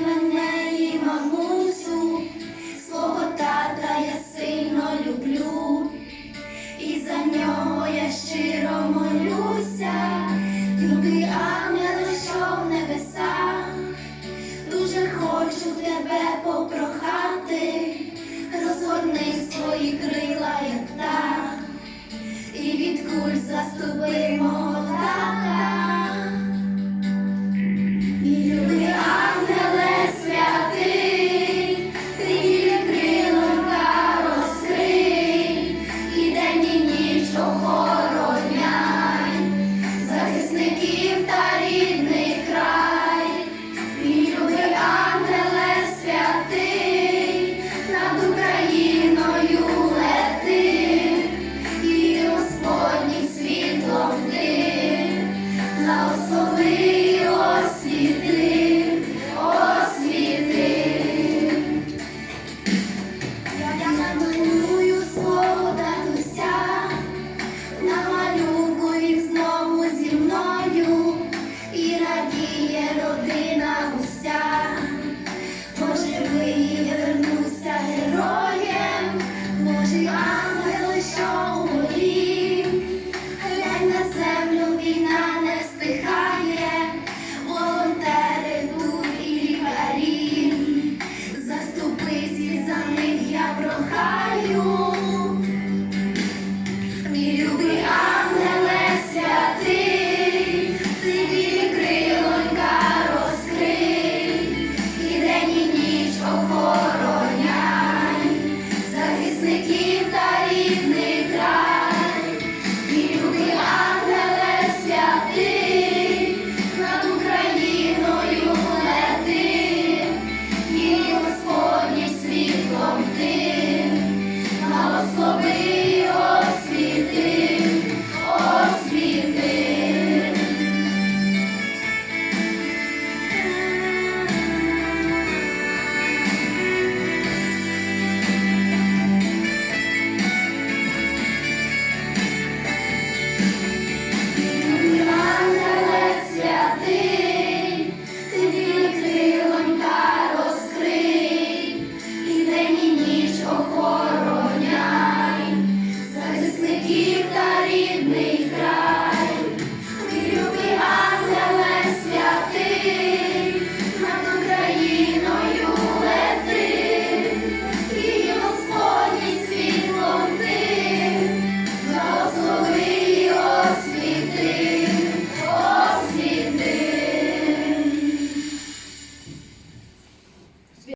мене і мамусю, свого тата я сильно люблю, і за нього я щиро молюся, любий ангеле, що в небесах, дуже хочу тебе попрохати, розгорни свої крила, як птах, і від куль заступи мого тата. та рідний.